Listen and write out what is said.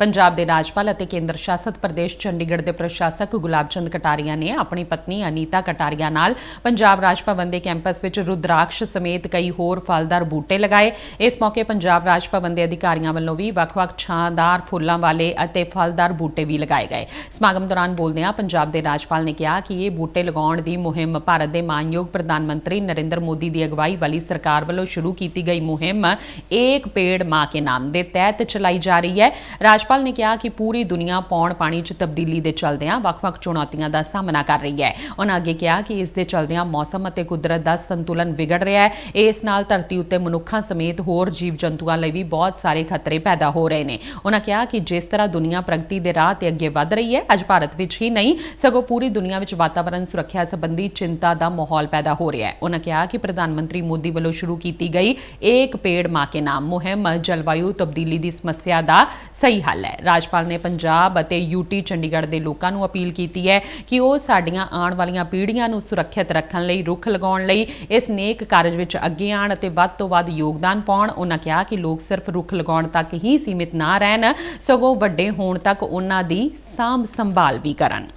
ਪੰਜਾਬ ਦੇ ਰਾਜਪਾਲ ਅਤੇ ਕੇਂਦਰ ਸ਼ਾਸਤ ਪ੍ਰਦੇਸ਼ ਚੰਡੀਗੜ੍ਹ ਦੇ ਪ੍ਰਸ਼ਾਸਕ ਗੁਲਾਬ ਚੰਦ ਕਟਾਰੀਆ ਨੇ ਆਪਣੀ ਪਤਨੀ ਅਨੀਤਾ ਕਟਾਰੀਆ ਨਾਲ ਪੰਜਾਬ ਰਾਜ ਭਵਨ ਦੇ ਕੈਂਪਸ ਵਿੱਚ ਰੁਦਰਾਕਸ਼ ਸਮੇਤ ਕਈ ਹੋਰ ਫਲਦਾਰ ਬੂਟੇ ਲਗਾਏ। ਇਸ ਮੌਕੇ ਪੰਜਾਬ ਰਾਜ ਭਵਨ ਦੇ ਅਧਿਕਾਰੀਆਂ ਵੱਲੋਂ ਵੀ ਵੱਖ-ਵੱਖ ਛਾਂਦਾਰ ਫੁੱਲਾਂ ਵਾਲੇ ਅਤੇ ਫਲਦਾਰ ਬੂਟੇ ਵੀ ਲਗਾਏ ਗਏ। ਸਮਾਗਮ ਦੌਰਾਨ ਬੋਲਦਿਆਂ ਪੰਜਾਬ ਦੇ ਰਾਜਪਾਲ ਨੇ ਕਿਹਾ ਕਿ ਇਹ ਬੂਟੇ ਲਗਾਉਣ ਦੀ ਮੁਹਿੰਮ ਭਾਰਤ ਦੇ ਮਾਨਯੋਗ ਪ੍ਰਧਾਨ ਮੰਤਰੀ ਨਰਿੰਦਰ ਮੋਦੀ ਦੀ ਅਗਵਾਈ ਵਾਲੀ ਸਰਕਾਰ ਵੱਲੋਂ ਸ਼ੁਰੂ ਕੀਤੀ ਗਈ ਮੁਹਿੰਮ ਏਕ ਪੇੜ ਮਾਂ ਕੇ ਨਾਮ ਦੇ ਤਹਿਤ ਚਲਾਈ ਜਾ ਰਹੀ ਹੈ। ਰਾਜ ਰਾਜਪਾਲ ਨੇ ਕਿਹਾ ਕਿ ਪੂਰੀ ਦੁਨੀਆ ਪੌਣ ਪਾਣੀ 'ਚ ਤਬਦੀਲੀ ਦੇ ਚਲਦਿਆਂ ਵੱਖ-ਵੱਖ ਚੁਣੌਤੀਆਂ ਦਾ ਸਾਹਮਣਾ ਕਰ ਰਹੀ ਹੈ। ਉਹਨਾਂ ਅੱਗੇ ਕਿਹਾ ਕਿ ਇਸ ਦੇ ਚਲਦਿਆਂ ਮੌਸਮ ਅਤੇ ਕੁਦਰਤ ਦਾ ਸੰਤੁਲਨ ਵਿਗੜ ਰਿਹਾ ਹੈ। ਇਸ ਨਾਲ ਧਰਤੀ ਉੱਤੇ ਮਨੁੱਖਾਂ ਸਮੇਤ ਹੋਰ ਜੀਵ-ਜੰਤੂਆਂ ਲਈ ਵੀ ਬਹੁਤ ਸਾਰੇ ਖਤਰੇ ਪੈਦਾ ਹੋ ਰਹੇ ਨੇ। ਉਹਨਾਂ ਕਿਹਾ ਕਿ ਜਿਸ ਤਰ੍ਹਾਂ ਦੁਨੀਆ ਪ੍ਰਗਤੀ ਦੇ ਰਾਹ ਤੇ ਅੱਗੇ ਵਧ ਰਹੀ ਹੈ, ਅੱਜ ਭਾਰਤ ਵਿੱਚ ਹੀ ਨਹੀਂ, ਸਗੋਂ ਪੂਰੀ ਦੁਨੀਆ ਵਿੱਚ ਵਾਤਾਵਰਣ ਸੁਰੱਖਿਆ ਸੰਬੰਧੀ ਚਿੰਤਾ ਦਾ ਮਾਹੌਲ ਪੈਦਾ ਹੋ ਰਿਹਾ ਹੈ। ਉਹਨਾਂ ਕਿਹਾ ਕਿ ਪ੍ਰਧਾਨ ਮੰਤਰੀ ਮੋਦੀ ਵੱਲੋਂ ਸ਼ੁਰੂ ਕੀਤੀ ਗਈ ਏਕ ਪੇੜ ਮਾਂ ਕੇ ਨਾਮ ਮੁਹਿੰਮ ਜਲਵਾਯੂ ਤਬਦੀਲੀ ਦੀ ਸਮੱਸਿਆ ਦਾ ਸਹੀ ਹੱਲ ਹੈ। ਰਾਜਪਾਲ ਨੇ ਪੰਜਾਬ ਅਤੇ ਯੂਟੀ ਚੰਡੀਗੜ੍ਹ ਦੇ ਲੋਕਾਂ ਨੂੰ ਅਪੀਲ ਕੀਤੀ ਹੈ ਕਿ ਉਹ ਸਾਡੀਆਂ ਆਉਣ ਵਾਲੀਆਂ ਪੀੜ੍ਹੀਆਂ ਨੂੰ ਸੁਰੱਖਿਅਤ ਰੱਖਣ ਲਈ, ਰੁੱਖ ਲਗਾਉਣ ਲਈ, ਇਸ ਨੇਕ ਕਾਰਜ ਵਿੱਚ ਅੱਗੇ ਆਉਣ ਅਤੇ ਵੱਧ ਤੋਂ ਵੱਧ ਯੋਗਦਾਨ ਪਾਉਣ। ਉਹਨਾਂ ਕਿਹਾ ਕਿ ਲੋਕ ਸਿਰਫ ਰੁੱਖ ਲਗਾਉਣ ਤੱਕ ਹੀ ਸੀਮਿਤ ਨਾ ਰਹਿਣ, ਸਗੋਂ ਵੱਡੇ ਹੋਣ ਤੱਕ ਉਹਨਾਂ ਦੀ ਸਾਂਭ ਸੰਭਾਲ ਵੀ ਕਰਨ।